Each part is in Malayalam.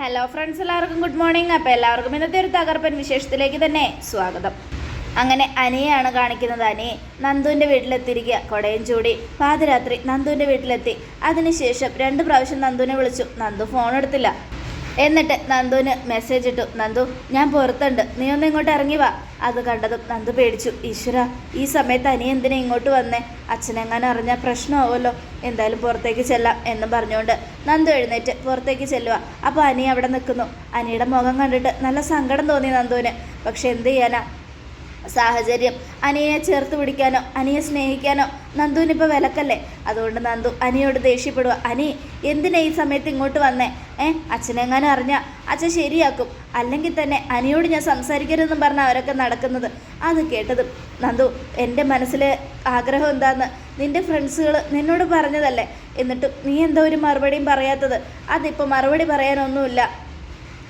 ഹലോ ഫ്രണ്ട്സ് എല്ലാവർക്കും ഗുഡ് മോർണിംഗ് അപ്പോൾ എല്ലാവർക്കും ഇന്നത്തെ ഒരു തകർപ്പൻ വിശേഷത്തിലേക്ക് തന്നെ സ്വാഗതം. അങ്ങനെ അനിയാണ് കാണിക്കുന്നത്. അനി നന്ദുവിന്റെ വീട്ടിലെത്തിയിരിക്കുക. കൊടയും ചൂടി. പാതിരാത്രി നന്ദുവിന്റെ വീട്ടിലെത്തി. അതിനുശേഷം രണ്ട് പ്രാവശ്യം നന്ദുവിനെ വിളിച്ചു. നന്ദു ഫോൺ എടുത്തില്ല. എന്നിട്ട് നന്ദുവിന് മെസ്സേജ് ഇട്ടു. നന്ദു ഞാൻ പുറത്തുണ്ട്. നീ ഒന്ന് ഇങ്ങോട്ട് ഇറങ്ങി വാ. അത് കണ്ടതും നന്ദു പേടിച്ചു. ഈശ്വര ഈ സമയത്ത് അനി എന്തിനാ ഇങ്ങോട്ട് വന്നേ? അച്ഛനെങ്ങാനും അറിഞ്ഞാൽ പ്രശ്നമാവുമല്ലോ. എന്തായാലും പുറത്തേക്ക് ചെല്ലാം എന്ന് പറഞ്ഞുകൊണ്ട് നന്ദു എഴുന്നേറ്റ് പുറത്തേക്ക് ചെല്ലുക. അപ്പോൾ അനി അവിടെ നിൽക്കുന്നു. അനിയുടെ മുഖം കണ്ടിട്ട് നല്ല സങ്കടം തോന്നി നന്ദുവിന്. പക്ഷെ എന്ത് ചെയ്യാനാ? സാഹചര്യം. അനിയെ ചേർത്ത് പിടിക്കാനോ അനിയെ സ്നേഹിക്കാനോ നന്ദുവിനിപ്പോൾ വിലക്കല്ലേ? അതുകൊണ്ട് നന്ദു അനിയോട് ദേഷ്യപ്പെടുക. അനി എന്തിനാ ഈ സമയത്ത് ഇങ്ങോട്ട് വന്നേ? ഏ അച്ഛനെങ്ങാനും അറിഞ്ഞാൽ അച്ഛൻ ശരിയാക്കും. അല്ലെങ്കിൽ തന്നെ അനിയോട് ഞാൻ സംസാരിക്കരുതെന്നും പറഞ്ഞ അവരൊക്കെ നടക്കുന്നത്. അത് കേട്ടതും നന്ദു എന്റെ മനസ്സിലെ ആഗ്രഹം എന്താന്ന് നിന്റെ ഫ്രണ്ട്സുകൾ നിന്നോട് പറഞ്ഞതല്ലേ? എന്നിട്ടും നീ എന്താ ഒരു മറുപടിയും പറയാത്തത്? അതിപ്പോൾ മറുപടി പറയാനൊന്നുമില്ല.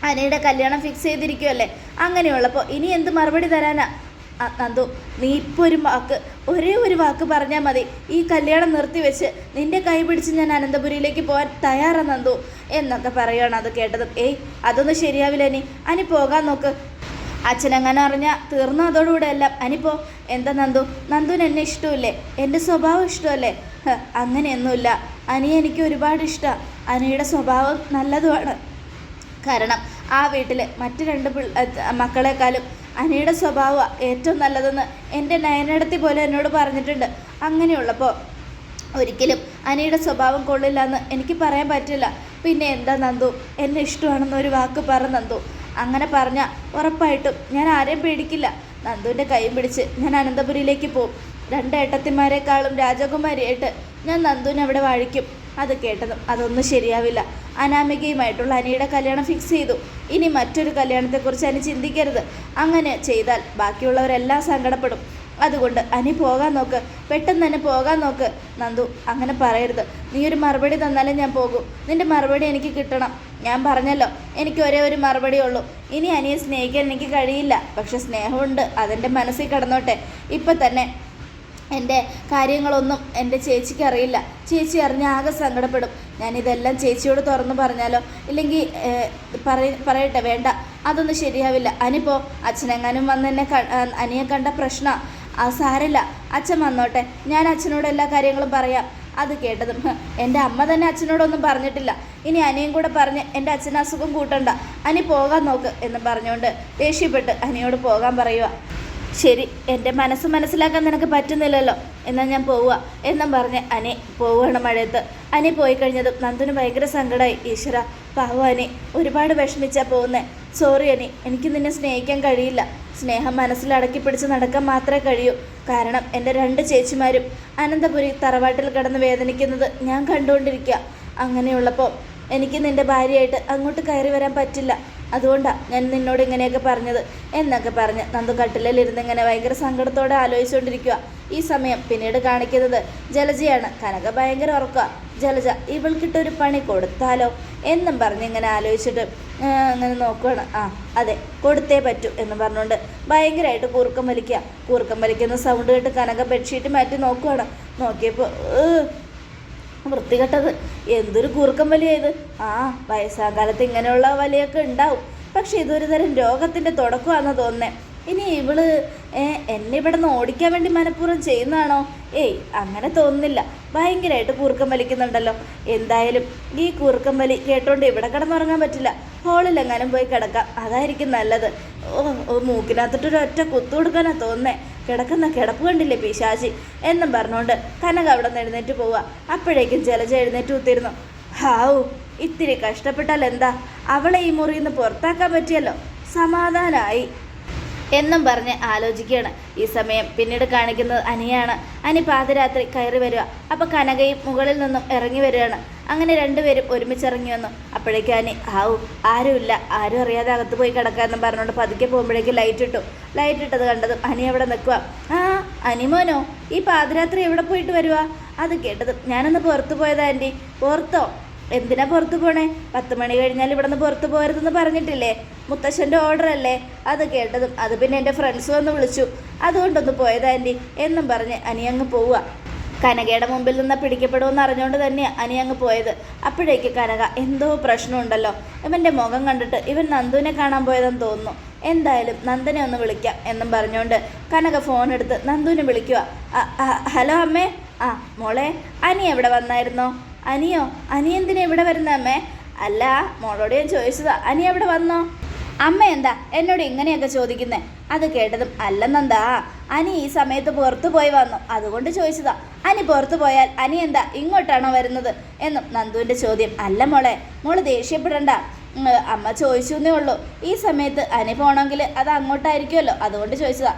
അനിയുടെ കല്യാണം ഫിക്സ് ചെയ്തിരിക്കുമല്ലേ അങ്ങനെയുള്ളപ്പോൾ ഇനി എന്ത് മറുപടി തരാനാ? നന്ദു നീ ഇപ്പോൾ ഒരു വാക്ക് ഒരേ ഒരു വാക്ക് പറഞ്ഞാൽ മതി. ഈ കല്യാണം നിർത്തിവെച്ച് നിന്റെ കൈ പിടിച്ച് ഞാൻ അനന്തപുരിയിലേക്ക് പോകാൻ തയ്യാറാണ് നന്ദു എന്നൊക്കെ പറയുകയാണ് അത് കേട്ടത്. ഏയ് അതൊന്നും ശരിയാവില്ല നീ അനി പോകാൻ നോക്ക്. അച്ഛനങ്ങനെ അറിഞ്ഞാൽ തീർന്നു അതോടുകൂടെ എല്ലാം. അനിപ്പോ എന്താ നന്ദു? നന്ദുവിന് എന്നെ ഇഷ്ടമില്ലേ? എന്റെ സ്വഭാവം ഇഷ്ടമല്ലേ? അങ്ങനെയൊന്നുമില്ല. അനി എനിക്ക് ഒരുപാട് ഇഷ്ടമാണ് അനിയുടെ സ്വഭാവം നല്ലതുമാണ്. കാരണം ആ വീട്ടിൽ മറ്റു രണ്ട് മക്കളെക്കാളും അനിയുടെ സ്വഭാവം ഏറ്റവും നല്ലതെന്ന് എന്റെ നയനടത്തി പോലെ എന്നോട് പറഞ്ഞിട്ടുണ്ട്. അങ്ങനെയുള്ളപ്പോൾ ഒരിക്കലും അനയുടെ സ്വഭാവം കൊള്ളില്ല എന്ന് എനിക്ക് പറയാൻ പറ്റില്ല. പിന്നെ എന്താ നന്ദു? എന്നെ ഇഷ്ടമാണെന്നൊരു വാക്ക് പറ നന്ദു. അങ്ങനെ പറഞ്ഞാൽ ഉറപ്പായിട്ടും ഞാൻ ആരെയും പേടിക്കില്ല. നന്ദുവിന്റെ കൈയും പിടിച്ച് ഞാൻ അനന്തപുരിയിലേക്ക് പോകും രണ്ട് ഏട്ടത്തിമാരെക്കാളും രാജകുമാരിയായിട്ട് ഞാൻ നന്ദുവിനെ അവിടെ വാഴിക്കും. അത് കേട്ടതും അതൊന്നും ശരിയാവില്ല. അനാമികയുമായിട്ടുള്ള അനിയുടെ കല്യാണം ഫിക്സ് ചെയ്തു. ഇനി മറ്റൊരു കല്യാണത്തെക്കുറിച്ച് അനി ചിന്തിക്കരുത്. അങ്ങനെ ചെയ്താൽ ബാക്കിയുള്ളവരെല്ലാം സങ്കടപ്പെടും. അതുകൊണ്ട് അനി പോകാൻ നോക്ക്. പെട്ടെന്ന് തന്നെ പോകാൻ നോക്ക്. നന്ദു അങ്ങനെ പറയരുത്. നീ ഒരു മറുപടി തന്നാലേ ഞാൻ പോകൂ. നിന്റെ മറുപടി എനിക്ക് കിട്ടണം. ഞാൻ പറഞ്ഞല്ലോ എനിക്ക് ഒരേ ഒരു മറുപടി ഉള്ളൂ. ഇനി അനിയെ സ്നേഹിക്കാൻ എനിക്ക് കഴിയില്ല. പക്ഷെ സ്നേഹമുണ്ട്. അതെന്റെ മനസ്സിൽ കിടന്നോട്ടെ. ഇപ്പം തന്നെ എന്റെ കാര്യങ്ങളൊന്നും എന്റെ ചേച്ചിക്ക് അറിയില്ല. ചേച്ചി അറിഞ്ഞ ആകെ സങ്കടപ്പെടും ഞാനിതെല്ലാം ചേച്ചിയോട് തുറന്നു പറഞ്ഞാലോ? ഇല്ലെങ്കിൽ പറയട്ടെ വേണ്ട. അതൊന്നും ശരിയാവില്ല. അനിപ്പോ അച്ഛനെങ്ങാനും വന്ന് എന്നെ അനിയെ കണ്ട പ്രശ്ന. ആ സാരല്ല. അച്ഛൻ വന്നോട്ടെ. ഞാൻ അച്ഛനോട് എല്ലാ കാര്യങ്ങളും പറയാം. അത് കേട്ടതും. "ഹ്, എന്റെ അമ്മ തന്നെ അച്ഛനോടൊന്നും പറഞ്ഞിട്ടില്ല. ഇനി അനിയും കൂടെ പറഞ്ഞ് എന്റെ അച്ഛൻ അസുഖം കൂട്ടണ്ട. അനി പോകാൻ നോക്ക് എന്ന് പറഞ്ഞുകൊണ്ട് ദേഷ്യപ്പെട്ട് അനിയോട് പോകാൻ പറയുക ശരി എന്റെ മനസ്സ് മനസ്സിലാക്കാൻ നിനക്ക് പറ്റുന്നില്ലല്ലോ. എന്നാൽ ഞാൻ പോവുക. എന്നും പറഞ്ഞ് അനി പോവുകയാണ് മഴയത്ത്. അനി പോയി കഴിഞ്ഞതും നന്ദുന് ഭയങ്കര സങ്കടമായി ഈശ്വര പാവ അനി ഒരുപാട് വിഷമിച്ചാ പോകുന്നേ. സോറി അനി എനിക്ക് നിന്നെ സ്നേഹിക്കാൻ കഴിയില്ല. സ്നേഹം മനസ്സിലടക്കി പിടിച്ച് നടക്കാൻ മാത്രമേ കഴിയൂ. കാരണം എന്റെ രണ്ട് ചേച്ചിമാരും അനന്തപുരി തറവാട്ടിൽ കിടന്ന് വേദനിക്കുന്നത് ഞാൻ കണ്ടുകൊണ്ടിരിക്കുക. അങ്ങനെയുള്ളപ്പോൾ എനിക്ക് നിന്റെ ഭാര്യയായിട്ട് അങ്ങോട്ട് കയറി വരാൻ പറ്റില്ല. അതുകൊണ്ടാണ് ഞാൻ നിന്നോട് ഇങ്ങനെയൊക്കെ പറഞ്ഞത്. എന്നൊക്കെ പറഞ്ഞ് നന്ദു കട്ടിലിരുന്ന് ഇങ്ങനെ ഭയങ്കര സങ്കടത്തോടെ ആലോചിച്ചുകൊണ്ടിരിക്കുക ഈ സമയം പിന്നീട് കാണിക്കുന്നത് ജലജയാണ്. കനക ഭയങ്കര ഉറക്കുക ജലജ ഇവൾക്കിട്ടൊരു പണി കൊടുത്താലോ? എന്നും പറഞ്ഞ് ഇങ്ങനെ ആലോചിച്ചിട്ട് അങ്ങനെ നോക്കുകയാണ് ആ അതെ കൊടുത്തേ പറ്റൂ എന്ന് പറഞ്ഞുകൊണ്ട് ഭയങ്കരമായിട്ട് കൂർക്കം വലിക്കുക. കൂർക്കം വലിക്കുന്ന സൗണ്ട് കേട്ട് കനക ബെഡ്ഷീറ്റ് മാറ്റി നോക്കുകയാണ് നോക്കിയപ്പോൾ വൃത്തികെട്ടത്. എന്തൊരു കൂർക്കം വലിയത് ആ വയസ്സാകാലത്ത് ഇങ്ങനെയുള്ള വലിയൊക്കെ ഉണ്ടാവും. പക്ഷെ ഇതൊരു തരം രോഗത്തിന്റെ തുടക്കമാണെന്ന് തോന്നേ ഇനി ഇവൾ എന്നെ ഇവിടെ നിന്ന് ഓടിക്കാൻ വേണ്ടി മനഃപൂർവം ചെയ്യുന്നതാണോ? ഏയ് അങ്ങനെ തോന്നുന്നില്ല. ഭയങ്കരമായിട്ട് കൂർക്കം വലിക്കുന്നുണ്ടല്ലോ. എന്തായാലും ഈ കൂർക്കം വലി കേട്ടോണ്ട് ഇവിടെ കിടന്നുറങ്ങാൻ പറ്റില്ല. ഹോളിലെങ്ങാനും പോയി കിടക്കാം. അതായിരിക്കും നല്ലത്. ഓ മൂക്കിനകത്തിട്ടൊരു ഒറ്റ കുത്തു കൊടുക്കാനാ തോന്നേ കിടക്കുന്ന കിടപ്പ് കണ്ടില്ലേ പിശാചി? എന്നും പറഞ്ഞുകൊണ്ട് കനക അവിടെ നിന്ന് എഴുന്നേറ്റ് പോവുക. അപ്പോഴേക്കും ജലജ എഴുന്നേറ്റ് കുത്തിരുന്നു ഹാവു ഇത്തിരി കഷ്ടപ്പെട്ടാൽ എന്താ? അവളെ ഈ മുറിയിൽ നിന്ന് പുറത്താക്കാൻ പറ്റിയല്ലോ. സമാധാനമായി എന്നും പറഞ്ഞ് ആലോചിക്കുകയാണ്. ഈ സമയം പിന്നീട് കാണിക്കുന്നത് അനിയാണ്. അനി പാതിരാത്രി കയറി വരിക അപ്പോൾ കനകയും മുകളിൽ നിന്നും ഇറങ്ങി വരികയാണ്. അങ്ങനെ രണ്ടുപേരും ഒരുമിച്ച് ഇറങ്ങി വന്നു അപ്പോഴേക്കും അനി ആവു ആരുമില്ല. ആരും അറിയാതെ അകത്ത് പോയി കിടക്കാമെന്നും പറഞ്ഞുകൊണ്ട് പതുക്കെ പോകുമ്പോഴേക്കും ലൈറ്റ് ഇട്ടു. ലൈറ്റ് ഇട്ടത് കണ്ടതും അനി അവിടെ നിൽക്കുക ആ അനിമോനോ ഈ പാതിരാത്രി എവിടെ പോയിട്ട് വരുവാ? അത് കേട്ടത് ഞാനൊന്ന് പുറത്തു പോയതാ ആന്റി പുറത്തോ എന്തിനാ പുറത്തു പോണേ? പത്ത് മണി കഴിഞ്ഞാൽ ഇവിടെ നിന്ന് പുറത്തു പോകരുതെന്ന് പറഞ്ഞിട്ടില്ലേ? മുത്തശ്ശന്റെ ഓർഡർ അല്ലേ? അത് കേട്ടതും അത് പിന്നെ എന്റെ ഫ്രണ്ട്സ് വന്ന് വിളിച്ചു. അതുകൊണ്ടൊന്ന് പോയതാ ആന്റി എന്നും പറഞ്ഞ് അനി അങ്ങ് പോവുക. കനകയുടെ മുമ്പിൽ നിന്ന് പിടിക്കപ്പെടുമെന്ന് അറിഞ്ഞുകൊണ്ട് തന്നെയാണ് അനി അങ്ങ് പോയത്. അപ്പോഴേക്ക് കനക എന്തോ പ്രശ്നമുണ്ടല്ലോ ഇവന്റെ മുഖം കണ്ടിട്ട് ഇവൻ നന്ദുവിനെ കാണാൻ പോയതെന്ന് തോന്നുന്നു. എന്തായാലും നന്ദനെ ഒന്ന് വിളിക്കാം എന്നും പറഞ്ഞുകൊണ്ട് കനക ഫോൺ എടുത്ത് നന്ദുവിനെ വിളിക്കുക "അ- അ- ഹലോ അമ്മേ. ആ മോളെ അനി എവിടെ വന്നായിരുന്നോ? അനിയോ? അനി ഇവിടെ വരുന്ന അമ്മേ? അല്ല മോളോട് ഞാൻ ചോദിച്ചതാ. അനി എവിടെ വന്നോ? അമ്മ എന്താ എന്നോട് ഇങ്ങനെയൊക്കെ ചോദിക്കുന്നേ? അത് കേട്ടതും അല്ലെന്നെന്താ? അനി ഈ സമയത്ത് പുറത്തു പോയി വന്നു. അതുകൊണ്ട് ചോദിച്ചതാ. അനി പുറത്തു പോയാൽ അനി എന്താ ഇങ്ങോട്ടാണോ വരുന്നത്? എന്നും നന്ദുവിന്റെ ചോദ്യം. അല്ല മോളെ മോൾ ദേഷ്യപ്പെടണ്ട. അമ്മ ചോദിച്ചു എന്നേ ഉള്ളൂ. ഈ സമയത്ത് അനി പോകണമെങ്കിൽ അത് അങ്ങോട്ടായിരിക്കുമല്ലോ. അതുകൊണ്ട് ചോദിച്ചതാ.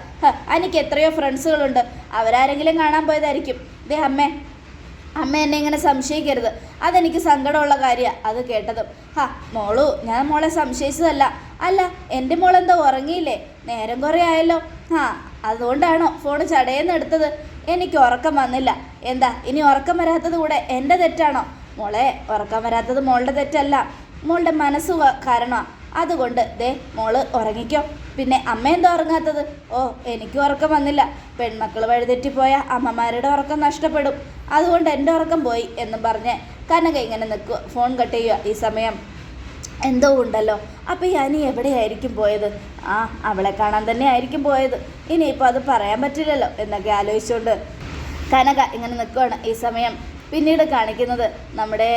അനിക്ക് എത്രയോ ഫ്രണ്ട്സുകളുണ്ട് അവരാരെങ്കിലും കാണാൻ പോയതായിരിക്കും. ദേ അമ്മേ അമ്മ എന്നെ ഇങ്ങനെ സംശയിക്കരുത്. അതെനിക്ക് സങ്കടമുള്ള കാര്യമാണ് അത് കേട്ടതും. ഹാ മോളു ഞാൻ മോളെ സംശയിച്ചതല്ല. അല്ല എന്റെ മോളെന്തോ ഉറങ്ങിയില്ലേ? നേരം കുറേ ആയല്ലോ. ആ അതുകൊണ്ടാണോ ഫോൺ ചടയെന്ന് എടുത്തത്? എനിക്ക് ഉറക്കം വന്നില്ല. എന്താ ഇനി ഉറക്കം വരാത്തത് കൂടെ എന്റെ തെറ്റാണോ? മോളെ ഉറക്കം വരാത്തത് മോളുടെ തെറ്റല്ല. മോളുടെ മനസ്സ് കാരണമാണ് അതുകൊണ്ട് ദേ മോൾ ഉറങ്ങിക്കോ. പിന്നെ അമ്മ എന്താ ഉറങ്ങാത്തത്? ഓ എനിക്ക് ഉറക്കം വന്നില്ല. പെൺമക്കൾ വഴിതെറ്റിപ്പോയ അമ്മമാരുടെ ഉറക്കം നഷ്ടപ്പെടും. അതുകൊണ്ട് എന്റെ ഉറക്കം പോയി എന്നും പറഞ്ഞ് കനക ഇങ്ങനെ നിൽക്കുക ഫോൺ കട്ട് ചെയ്യുക ഈ സമയം. എന്തോ ഉണ്ടല്ലോ. അപ്പോൾ അനി എവിടെയായിരിക്കും പോയത്? ആ അവളെ കാണാൻ തന്നെ ആയിരിക്കും പോയത്. ഇനിയിപ്പോൾ അത് പറയാൻ പറ്റില്ലല്ലോ എന്നൊക്കെ ആലോചിച്ചുകൊണ്ട് കനക ഇങ്ങനെ നിൽക്കുകയാണ് ഈ സമയം. പിന്നീട് കാണിക്കുന്നത് നമ്മുടെ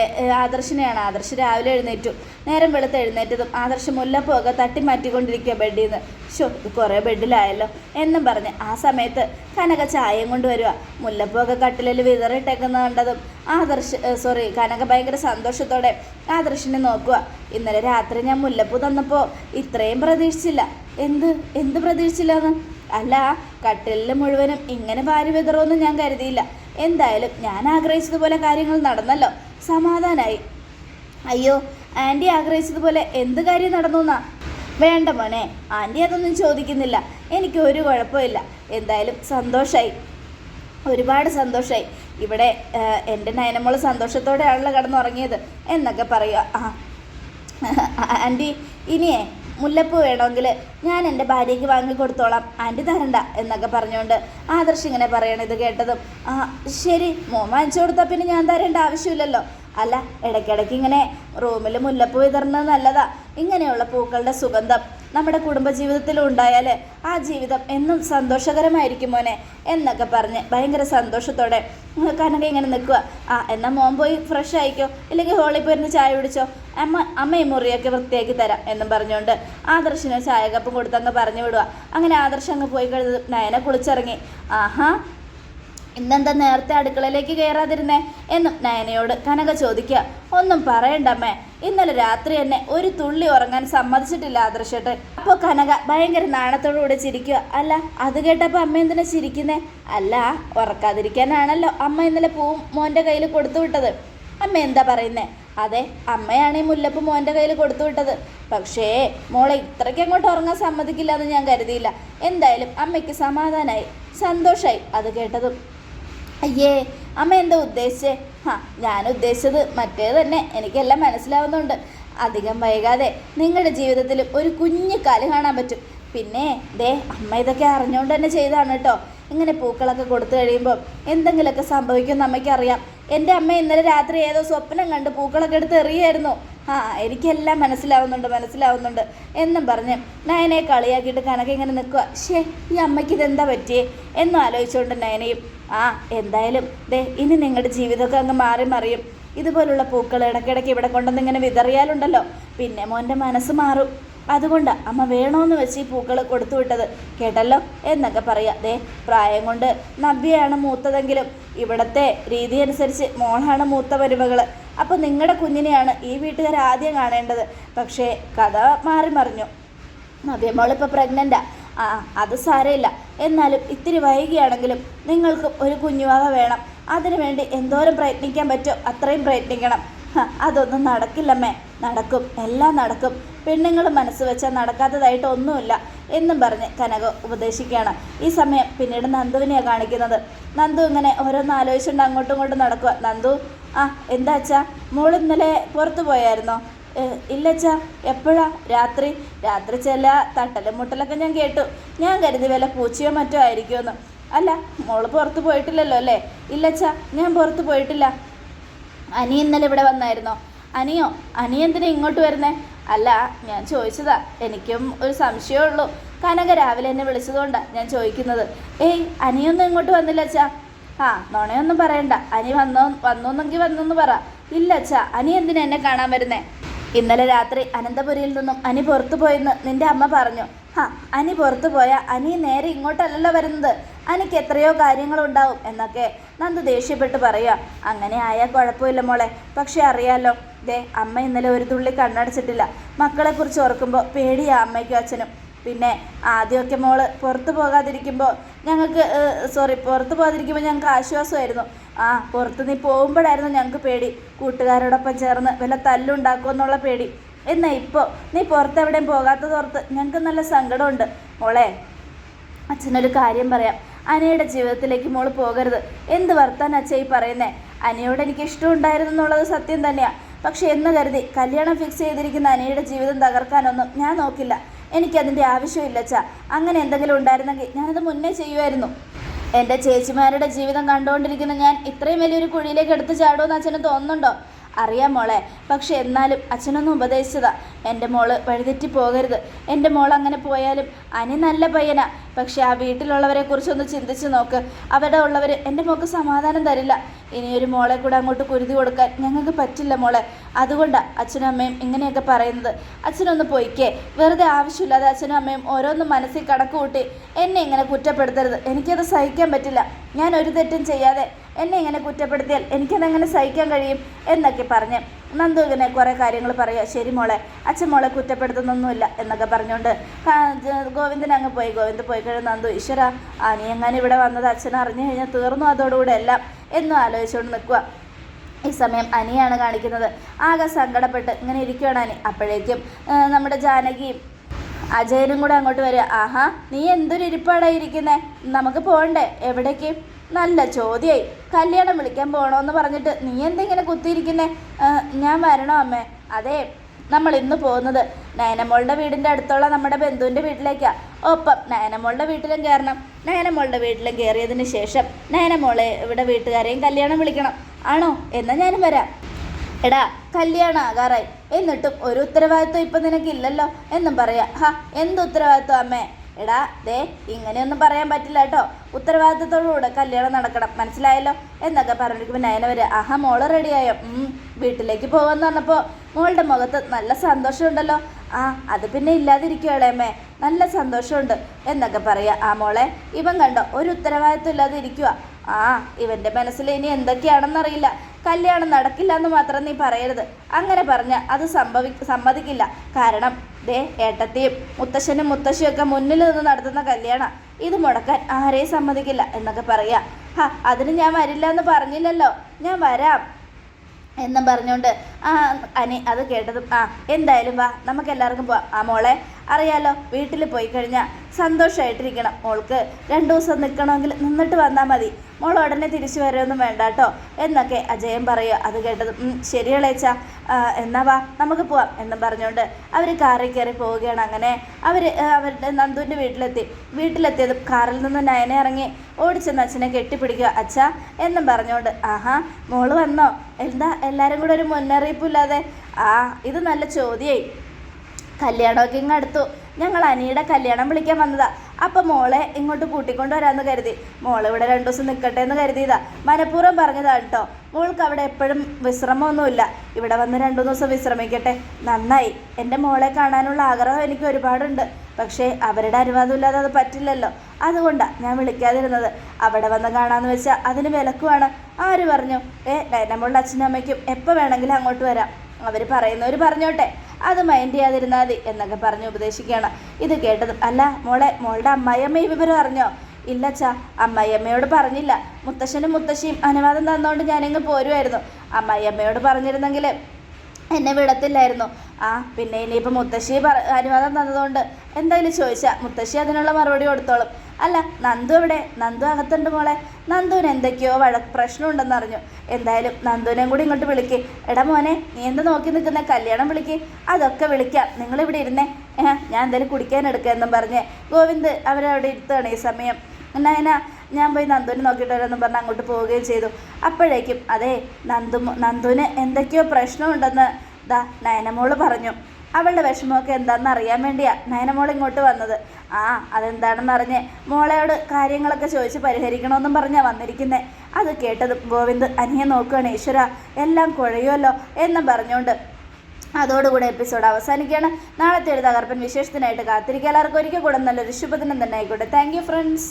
ആദർശിനെയാണ്. ആദർശ് രാവിലെ എഴുന്നേറ്റു. നേരം വെളുത്ത് എഴുന്നേറ്റതും ആദർശ് മുല്ലപ്പൂവൊക്കെ തട്ടി മാറ്റിക്കൊണ്ടിരിക്കുക ബെഡിൽ നിന്ന് ഷോ കുറേ ബെഡിലായല്ലോ എന്നും പറഞ്ഞ് ആ സമയത്ത് കനക ചായയും കൊണ്ട് വരിക മുല്ലപ്പൂവൊക്കെ കട്ടിലിൽ വിതറിട്ടേക്കുന്ന കണ്ടതും ആദർശ് സോറി കനക ഭയങ്കര സന്തോഷത്തോടെ ആദർശിനെ നോക്കുക ഇന്നലെ രാത്രി ഞാൻ മുല്ലപ്പൂ തന്നപ്പോൾ ഇത്രയും പ്രതീക്ഷിച്ചില്ല. എന്ത് എന്ത് പ്രതീക്ഷിച്ചില്ലെന്ന്? അല്ല കട്ടിലിൽ മുഴുവനും ഇങ്ങനെ ഭാര്യ വിതറുമെന്ന് ഞാൻ കരുതിയില്ല. എന്തായാലും ഞാൻ ആഗ്രഹിച്ചതുപോലെ കാര്യങ്ങൾ നടന്നല്ലോ. സമാധാനായി. അയ്യോ ആന്റി ആഗ്രഹിച്ചതുപോലെ എന്ത് കാര്യം നടന്നു എന്നാ വേണ്ട മോനെ ആന്റി അതൊന്നും ചോദിക്കുന്നില്ല. എനിക്ക് ഒരു കുഴപ്പമില്ല. എന്തായാലും സന്തോഷമായി ഒരുപാട് സന്തോഷമായി ഇവിടെ എന്റെ നയനമോൾ സന്തോഷത്തോടെയാണല്ലോ കടന്നുറങ്ങിയത് എന്നൊക്കെ പറയുക. ആ ആന്റി ഇനിയേ മുല്ലപ്പൂ വേണമെങ്കിൽ ഞാൻ എന്റെ ഭാര്യയ്ക്ക് വാങ്ങി കൊടുത്തോളാം. ആന്റി തരണ്ട എന്നൊക്കെ പറഞ്ഞുകൊണ്ട് ആദർശ് ഇങ്ങനെ പറയണത് കേട്ടതും ആ ശരി മോൻ വാങ്ങിച്ചു കൊടുത്താൽ പിന്നെ ഞാൻ തരേണ്ട ആവശ്യമില്ലല്ലോ. അല്ല ഇടയ്ക്കിടയ്ക്ക് ഇങ്ങനെ റൂമിൽ മുല്ലപ്പൂ വിതറുന്നത് നല്ലതാ. ഇങ്ങനെയുള്ള പൂക്കളുടെ സുഗന്ധം നമ്മുടെ കുടുംബജീവിതത്തിലും ഉണ്ടായാൽ ആ ജീവിതം എന്നും സന്തോഷകരമായിരിക്കും മോനെ എന്നൊക്കെ പറഞ്ഞ് ഭയങ്കര സന്തോഷത്തോടെ കനക ഇങ്ങനെ നിൽക്കുക ആ എന്നാൽ മോൻ പോയി ഫ്രഷ് ആയിക്കോ? ഇല്ലെങ്കിൽ ഹോളിൽ പോയിരുന്ന് ചായ കുടിച്ചോ? അമ്മ അമ്മയും മുറിയൊക്കെ വൃത്തിയാക്കി തരാം എന്നും പറഞ്ഞുകൊണ്ട് ആദർശിന് ചായ കപ്പും കൊടുത്തങ്ങ് പറഞ്ഞു വിടുക അങ്ങനെ ആദർശ് അങ്ങ് പോയി കഴിഞ്ഞത് നയനെ കുളിച്ചിറങ്ങി. ആഹാ ഇന്നെന്താ നേരത്തെ അടുക്കളയിലേക്ക് കയറാതിരുന്നേ? എന്നും നയനയോട് കനക ചോദിക്കുക. ഒന്നും പറയണ്ടമ്മേ ഇന്നലെ രാത്രി തന്നെ ഒരു തുള്ളി ഉറങ്ങാൻ സമ്മതിച്ചിട്ടില്ല ആദർശേട്ടൻ. അപ്പോൾ കനക ഭയങ്കര നാണത്തോടുകൂടെ ചിരിക്കുക അല്ല അത് കേട്ടപ്പോൾ അമ്മ എന്തിനാ ചിരിക്കുന്നേ? അല്ല ഉറക്കാതിരിക്കാനാണല്ലോ അമ്മ ഇന്നലെ പൂവും മോന്റെ കയ്യിൽ കൊടുത്തു വിട്ടത്. അമ്മ എന്താ പറയുന്നേ? അതെ അമ്മയാണ് ഈ മുല്ലപ്പ് മോന്റെ കയ്യിൽ കൊടുത്തു വിട്ടത്. പക്ഷേ മോളെ ഇത്രയ്ക്ക് അങ്ങോട്ട് ഉറങ്ങാൻ സമ്മതിക്കില്ല എന്ന് ഞാൻ കരുതിയില്ല. എന്തായാലും അമ്മയ്ക്ക് സമാധാനമായി സന്തോഷമായി അത് കേട്ടതും. അയ്യേ അമ്മ എന്താ ഉദ്ദേശിച്ചേ? ഹാ ഞാൻ ഉദ്ദേശിച്ചത് മറ്റേ തന്നെ. എനിക്കെല്ലാം മനസ്സിലാവുന്നുണ്ട്. അധികം വൈകാതെ നിങ്ങളുടെ ജീവിതത്തിൽ ഒരു കുഞ്ഞു കാൽ കാണാൻ പറ്റും. പിന്നെ ദേ അമ്മ ഇതൊക്കെ അറിഞ്ഞുകൊണ്ട് തന്നെ ചെയ്താണ് കേട്ടോ. ഇങ്ങനെ പൂക്കളൊക്കെ കൊടുത്തു കഴിയുമ്പോൾ എന്തെങ്കിലുമൊക്കെ സംഭവിക്കുമെന്ന് അമ്മയ്ക്കറിയാം. എന്റെ അമ്മ ഇന്നലെ രാത്രി ഏതോ സ്വപ്നം കണ്ട് പൂക്കളൊക്കെ എടുത്ത് എറിയായിരുന്നു ആ എനിക്കെല്ലാം മനസ്സിലാവുന്നുണ്ട് മനസ്സിലാവുന്നുണ്ട് എന്നും പറഞ്ഞ് നയനെ കളിയാക്കിയിട്ട് കണക്കിങ്ങനെ നിൽക്കുക ഷേ ഈ അമ്മയ്ക്ക് ഇതെന്താ പറ്റിയേ? എന്നും ആലോചിച്ചുകൊണ്ട് നയനയും ആ എന്തായാലും ദേ ഇനി നിങ്ങളുടെ ജീവിതമൊക്കെ അങ്ങ് മാറി മറിയും. ഇതുപോലുള്ള പൂക്കൾ ഇടയ്ക്കിടയ്ക്ക് ഇവിടെ കൊണ്ടുവന്ന് ഇങ്ങനെ വിതറിയാലുണ്ടല്ലോ. പിന്നെ മോന്റെ മനസ്സ് മാറും. അതുകൊണ്ട് അമ്മ വേണോന്ന് വെച്ച് ഈ പൂക്കൾ കൊടുത്തു വിട്ടത്. കേട്ടല്ലോ? എന്നൊക്കെ പറയാം. ദേ പ്രായം കൊണ്ട് നവ്യയാണ് മൂത്തതെങ്കിലും ഇവിടത്തെ രീതി അനുസരിച്ച് മോളാണ് മൂത്ത വരുമകൾ അപ്പോൾ നിങ്ങളുടെ കുഞ്ഞിനെയാണ് ഈ വീട്ടുകാർ ആദ്യം കാണേണ്ടത്. പക്ഷേ കഥ മാറി മറിഞ്ഞു. നവ്യമോളിപ്പോൾ പ്രഗ്നന്റാ ആ അത് സാരമില്ല. എന്നാലും ഇത്തിരി വൈകിയാണെങ്കിലും നിങ്ങൾക്കും ഒരു കുഞ്ഞുവക വേണം. അതിനുവേണ്ടി എന്തോരം പ്രയത്നിക്കാൻ പറ്റുമോ അത്രയും പ്രയത്നിക്കണം. അതൊന്നും നടക്കില്ലമ്മേ. നടക്കും. എല്ലാം നടക്കും. പെണ്ണുങ്ങൾ മനസ്സ് വെച്ചാൽ നടക്കാത്തതായിട്ട് ഒന്നുമില്ല എന്നും പറഞ്ഞ് കനക ഉപദേശിക്കുകയാണ്. ഈ സമയം പിന്നീട് നന്ദുവിനെയാണ് കാണിക്കുന്നത്. നന്ദു ഇങ്ങനെ ഓരോന്ന് ആലോചിച്ചുകൊണ്ട് അങ്ങോട്ടും ഇങ്ങോട്ടും നടക്കുക നന്ദു ആ എന്താച്ചാ മോൾ ഇന്നലെ പുറത്തു പോയായിരുന്നോ? "ഏഹ്, ഇല്ലച്ചാ എപ്പോഴാ? രാത്രി രാത്രി ചില തട്ടലും മുട്ടലൊക്കെ ഞാൻ കേട്ടു. ഞാൻ കരുതി വല്ല പൂച്ചയോ മറ്റോ ആയിരിക്കുമെന്ന്. അല്ല മോൾ പുറത്ത് പോയിട്ടില്ലല്ലോ അല്ലേ? ഇല്ലച്ചാ ഞാൻ പുറത്ത് പോയിട്ടില്ല. അനി ഇന്നലെ ഇവിടെ വന്നായിരുന്നോ? അനിയോ അനി എന്തിനാ ഇങ്ങോട്ട് വരുന്നേ? അല്ല ഞാൻ ചോദിച്ചതാ. എനിക്കും ഒരു സംശയമേ ഉള്ളൂ. കനക രാവിലെ എന്നെ വിളിച്ചതുകൊണ്ടാണ് ഞാൻ ചോദിക്കുന്നത്. ഏയ് അനിയൊന്നും ഇങ്ങോട്ട് വന്നില്ല അച്ഛാ ആ നുണയൊന്നും പറയണ്ട. അനി വന്നോ വന്നോന്നെങ്കിൽ വന്നോന്ന് പറ. ഇല്ല അച്ഛാ അനി എന്തിനാ എന്നെ കാണാൻ വരുന്നേ? ഇന്നലെ രാത്രി അനന്തപുരിയിൽ നിന്നും അനി പുറത്തു പോയെന്ന് നിന്റെ അമ്മ പറഞ്ഞു. ഹാ അനി പുറത്തു പോയാൽ അനി നേരെ ഇങ്ങോട്ടല്ലല്ലോ വരുന്നത്. അനിക്ക് എത്രയോ കാര്യങ്ങളുണ്ടാവും എന്നൊക്കെ നന്ദു ദേഷ്യപ്പെട്ട് പറയുക അങ്ങനെ ആയാൽ കുഴപ്പമില്ല മോളെ. പക്ഷെ അറിയാലോ ദേ അമ്മ ഇന്നലെ ഒരു തുള്ളി കണ്ണടച്ചിട്ടില്ല. മക്കളെക്കുറിച്ച് ഓർക്കുമ്പോൾ പേടിയാ അമ്മയ്ക്കും അച്ഛനും. പിന്നെ ആദ്യമൊക്കെ മോൾ പുറത്തു പോകാതിരിക്കുമ്പോൾ ഞങ്ങൾക്ക് സോറി പുറത്തു പോകാതിരിക്കുമ്പോൾ ഞങ്ങൾക്ക് ആശ്വാസമായിരുന്നു. ആ പുറത്ത് നീ പോകുമ്പോഴായിരുന്നു ഞങ്ങൾക്ക് പേടി. കൂട്ടുകാരോടൊപ്പം ചേർന്ന് വല്ല തല്ലുണ്ടാക്കുമെന്നുള്ള പേടി. എന്നാ ഇപ്പോൾ നീ പുറത്തെവിടെയും പോകാത്തതോർത്ത് ഞങ്ങൾക്ക് നല്ല സങ്കടമുണ്ട്. മോളെ അച്ഛനൊരു കാര്യം പറയാം. അനയുടെ ജീവിതത്തിലേക്ക് മോൾ പോകരുത്. എന്ത് വർത്താൻ അച്ഛ ഈ പറയുന്നേ? അനയോട് എനിക്ക് ഇഷ്ടമുണ്ടായിരുന്നു എന്നുള്ളത് സത്യം തന്നെയാണ് പക്ഷെ എന്ന് കരുതി കല്യാണം ഫിക്സ് ചെയ്തിരിക്കുന്ന അനയുടെ ജീവിതം തകർക്കാനൊന്നും ഞാൻ നോക്കില്ല. എനിക്കതിന്റെ ആവശ്യമില്ല അച്ഛ. അങ്ങനെ എന്തെങ്കിലും ഉണ്ടായിരുന്നെങ്കിൽ ഞാനത് മുന്നേ ചെയ്യുമായിരുന്നു. എന്റെ ചേച്ചിമാരുടെ ജീവിതം കണ്ടുകൊണ്ടിരിക്കുന്ന ഞാൻ ഇത്രയും വലിയൊരു കുഴിയിലേക്ക് എടുത്ത് ചാടുമെന്ന് അച്ഛന് തോന്നുന്നുണ്ടോ? അറിയാം മോളെ. പക്ഷെ എന്നാലും അച്ഛനൊന്നും ഉപദേശിച്ചതാ. എന്റെ മോൾ വഴിതെറ്റി പോകരുത്. എന്റെ മോൾ അങ്ങനെ പോയാലും അനി നല്ല പയ്യനാ. പക്ഷെ ആ വീട്ടിലുള്ളവരെ കുറിച്ചൊന്ന് ചിന്തിച്ച് നോക്ക്. അവിടെ ഉള്ളവർ എന്റെ മോൾക്ക് സമാധാനം തരില്ല. ഇനിയൊരു മോളെ കൂടെ അങ്ങോട്ട് കുരുതി കൊടുക്കാൻ ഞങ്ങൾക്ക് പറ്റില്ല മോളെ. അതുകൊണ്ടാണ് അച്ഛനും അമ്മയും ഇങ്ങനെയൊക്കെ പറയുന്നത്. അച്ഛനൊന്ന് പോയിക്കേ. വെറുതെ ആവശ്യമില്ലാതെ അച്ഛനും അമ്മയും ഓരോന്നും മനസ്സിൽ കണക്ക് കൂട്ടി എന്നെ ഇങ്ങനെ കുറ്റപ്പെടുത്തരുത്. എനിക്കത് സഹിക്കാൻ പറ്റില്ല. ഞാൻ ഒരു തെറ്റും ചെയ്യാതെ എന്നെ ഇങ്ങനെ കുറ്റപ്പെടുത്തിയാൽ എനിക്കതെങ്ങനെ സഹിക്കാൻ കഴിയും എന്നൊക്കെ പറഞ്ഞ് നന്ദു ഇങ്ങനെ കുറേ കാര്യങ്ങൾ പറയുക ശരി മോളെ അച്ഛൻ മോളെ കുറ്റപ്പെടുത്തുന്നൊന്നുമില്ല എന്നൊക്കെ പറഞ്ഞുകൊണ്ട് ഗോവിന്ദൻ അങ്ങ് പോയി. ഗോവിന്ദ് പോയി കഴിഞ്ഞ് നന്ദു ഈശ്വര എങ്ങനെ ഇവിടെ വന്നത് അച്ഛൻ അറിഞ്ഞു കഴിഞ്ഞാൽ തീർന്നു. അതോടുകൂടെ എല്ലാം എന്നും ആലോചിച്ചുകൊണ്ട് നിൽക്കുക. ഈ സമയം അനിയാണ് കാണിക്കുന്നത്. ആകെ സങ്കടപ്പെട്ട് ഇങ്ങനെ ഇരിക്കുകയാണ് അനി. അപ്പോഴേക്കും നമ്മുടെ ജാനകിയും അജയനും കൂടെ അങ്ങോട്ട് വരിക. ആഹാ നീ എന്തൊരു ഇരിപ്പാടാ ഇരിക്കുന്നേ? നമുക്ക് പോകണ്ടേ എവിടേക്ക്? നല്ല ചോദ്യമായി കല്യാണം വിളിക്കാൻ പോകണമെന്ന് പറഞ്ഞിട്ട് നീ എന്തിങ്ങനെ കുത്തിയിരിക്കുന്നേ? ഞാൻ വരണോ അമ്മേ? അതെ നമ്മൾ ഇന്ന് പോകുന്നത് നയനമോളുടെ വീടിന്റെ അടുത്തുള്ള നമ്മുടെ ബന്ധുവിന്റെ വീട്ടിലേക്കാണ് ഒപ്പം നയനമോളുടെ വീട്ടിലും കയറണം. നയനമോളുടെ വീട്ടിലും കയറിയതിന് ശേഷം നയനമോളെ ഇവിടെ വീട്ടുകാരെയും കല്യാണം വിളിക്കണം. ആണോ? എന്നാൽ ഞാനും വരാം. എടാ കല്യാണം ആകാറായി എന്നിട്ടും ഒരു ഉത്തരവാദിത്വം ഇപ്പം നിനക്കില്ലല്ലോ എന്നും പറയാം. ഹാ എന്ത് ഉത്തരവാദിത്വം അമ്മേ? എടാ ദേ ഇങ്ങനെയൊന്നും പറയാൻ പറ്റില്ല കേട്ടോ. ഉത്തരവാദിത്തത്തോടുകൂടെ കല്യാണം നടക്കണം. മനസ്സിലായല്ലോ? എന്നൊക്കെ പറഞ്ഞിരിക്കുമ്പോൾ നയന വരെ ആഹാ മോൾ റെഡിയായോ വീട്ടിലേക്ക് പോകുമെന്ന് പറഞ്ഞപ്പോൾ മോളുടെ മുഖത്ത് നല്ല സന്തോഷമുണ്ടല്ലോ. ആ അത് പിന്നെ ഇല്ലാതിരിക്കുകയാളെ അമ്മേ. നല്ല സന്തോഷമുണ്ട് എന്നൊക്കെ പറയുക ആ മോളെ ഇവൻ കണ്ടോ ഒരു ഉത്തരവാദിത്വം ഇല്ലാതെ ഇരിക്കുക ആ ഇവന്റെ മനസ്സിൽ ഇനി എന്തൊക്കെയാണെന്നറിയില്ല. കല്യാണം നടക്കില്ല എന്ന് മാത്രം നീ പറയരുത്. അങ്ങനെ പറഞ്ഞാൽ അത് സംഭവി സമ്മതിക്കില്ല. കാരണം ദേ ഏട്ടത്തെയും മുത്തശ്ശനും മുത്തശ്ശിയും ഒക്കെ മുന്നിൽ നിന്ന് നടത്തുന്ന കല്യാണം. ഇത് മുടക്കാൻ ആരെയും സമ്മതിക്കില്ല എന്നൊക്കെ പറയാ. ഹാ അതിന് ഞാൻ വരില്ല എന്ന് പറഞ്ഞില്ലല്ലോ. ഞാൻ വരാം. എന്നും പറഞ്ഞുകൊണ്ട് അനി അത് കേട്ടതും ആ എന്തായാലും വാ നമുക്ക് എല്ലാവർക്കും പോവാം. ആ മോളെ അറിയാലോ വീട്ടിൽ പോയി കഴിഞ്ഞാൽ സന്തോഷമായിട്ടിരിക്കണം മോൾക്ക് രണ്ടു ദിവസം നിൽക്കണമെങ്കിൽ നിന്നിട്ട് വന്നാൽ മതി. മോൾ ഉടനെ തിരിച്ചു വരാനൊന്നും വേണ്ട കേട്ടോ. എന്നൊക്കെ അജയൻ പറയുക അത് കേട്ടതും ശരിയളേച്ച ശരി എന്നാ വാ നമുക്ക് പോവാം എന്നും പറഞ്ഞുകൊണ്ട് അവർ കാറിൽ കയറി പോവുകയാണ്. അങ്ങനെ അവർ അവരുടെ നന്ദുവിന്റെ വീട്ടിലെത്തി. വീട്ടിലെത്തിയതും കാറിൽ നിന്ന് നയനെ ഇറങ്ങി ഓടിച്ചെന്ന് അച്ഛനെ കെട്ടിപ്പിടിക്കുക. അച്ഛ എന്നും പറഞ്ഞുകൊണ്ട് ആഹാ മോൾ വന്നോ? എന്താ എല്ലാവരും കൂടെ ഒരു മുന്നറിയിപ്പില്ലാതെ ആ ഇത് നല്ല ചോദ്യമായി കല്യാണമൊക്കെ ഇങ്ങ് അടുത്തു. ഞങ്ങൾ അനിയുടെ കല്യാണം വിളിക്കാൻ വന്നതാ. അപ്പം മോളെ ഇങ്ങോട്ട് കൂട്ടിക്കൊണ്ട് വരാമെന്ന് കരുതി. മോളെ ഇവിടെ രണ്ടു ദിവസം നിൽക്കട്ടെ എന്ന് കരുതിയതാ. മനഃപൂർവം പറഞ്ഞതാ കേട്ടോ മോൾക്ക് അവിടെ എപ്പോഴും വിശ്രമമൊന്നുമില്ല. ഇവിടെ വന്ന് രണ്ടു ദിവസം വിശ്രമിക്കട്ടെ. നന്നായി. എന്റെ മോളെ കാണാനുള്ള ആഗ്രഹം എനിക്ക് ഒരുപാടുണ്ട്. പക്ഷേ അവരുടെ അനുവാദമില്ലാതെ അത് പറ്റില്ലല്ലോ. അതുകൊണ്ടാണ് ഞാൻ വിളിക്കാതിരുന്നത്. അവിടെ വന്ന് കാണാമെന്ന് വെച്ചാൽ അതിന് വിലക്കുവാണ്. ആര് പറഞ്ഞു? ഏ നമ്മളുടെ അച്ഛനും അമ്മയ്ക്കും എപ്പോൾ വേണമെങ്കിലും അങ്ങോട്ട് വരാം. അവർ പറയുന്നവർ പറഞ്ഞോട്ടെ. അത് മൈൻഡ് ചെയ്യാതിരുന്നാൽ മതി എന്നൊക്കെ പറഞ്ഞ് ഉപദേശിക്കുകയാണ്. ഇത് കേട്ടത് അല്ല മോളെ മോളുടെ അമ്മായിയമ്മ ഈ വിവരം അറിഞ്ഞോ? ഇല്ല അച്ഛാ അമ്മായിയമ്മയോട് പറഞ്ഞില്ല. മുത്തശ്ശനും മുത്തശ്ശിയും അനുവാദം തന്നുകൊണ്ട് ഞാനിങ്ങ് പോരുമായിരുന്നു അമ്മായിയമ്മയോട് പറഞ്ഞിരുന്നെങ്കിൽ എന്നെ വിടത്തില്ലായിരുന്നു. ആ പിന്നെ ഇനിയിപ്പോൾ മുത്തശ്ശി പറ അനുവാദം തന്നതുകൊണ്ട് എന്തായാലും ചോദിച്ചാൽ മുത്തശ്ശി അതിനുള്ള മറുപടി കൊടുത്തോളും. അല്ല നന്ദു എവിടെ? നന്ദു അകത്തുണ്ട് മോളെ. നന്ദുവിന് എന്തൊക്കെയോ വഴ പ്രശ്നമുണ്ടെന്ന് അറിഞ്ഞു. എന്തായാലും നന്ദുവിനെയും കൂടി ഇങ്ങോട്ട് വിളിക്ക്. എടാ മോനെ നീ എന്ത് നോക്കി നിൽക്കുന്ന? കല്യാണം വിളിക്ക്. അതൊക്കെ വിളിക്കാം. നിങ്ങളിവിടെ ഇരുന്നേ. ഞാൻ എന്തായാലും കുടിക്കാൻ എടുക്കുക എന്നും പറഞ്ഞ് ഗോവിന്ദ് അവരവിടെ ഇരുത്തുകയാണ് ഈ സമയം. നയന ഞാൻ പോയി നന്ദുവിനെ നോക്കിയിട്ട് വരാമെന്ന് പറഞ്ഞ് അങ്ങോട്ട് പോവുകയും ചെയ്തു. അപ്പോഴേക്കും അതെ നന്ദു നന്ദുവിന് എന്തൊക്കെയോ പ്രശ്നമുണ്ടെന്ന് ദാ നയനമോൾ പറഞ്ഞു. അവളുടെ വിഷമമൊക്കെ എന്താണെന്ന് അറിയാൻ വേണ്ടിയാ നയനമോൾ ഇങ്ങോട്ട് വന്നത്. ആ അതെന്താണെന്ന് അറിഞ്ഞ് മോളയോട് കാര്യങ്ങളൊക്കെ ചോദിച്ച് പരിഹരിക്കണമെന്നും പറഞ്ഞാൽ വന്നിരിക്കുന്നത് അത് കേട്ടതും ഗോവിന്ദ് അനിയെ നോക്കുകയാണ് ഈശ്വര എല്ലാം കുഴയുമല്ലോ എന്നും പറഞ്ഞുകൊണ്ട് അതോടുകൂടെ എപ്പിസോഡ് അവസാനിക്കുകയാണ്. നാളത്തെ ഒരു തകർപ്പൻ വിശേഷത്തിനായിട്ട് കാത്തിരിക്കുക. എല്ലാവർക്കും ഒരിക്കൽ കൂടെ നല്ലൊരു ശുഭദിനം തന്നെ ആയിക്കോട്ടെ. Thank friends.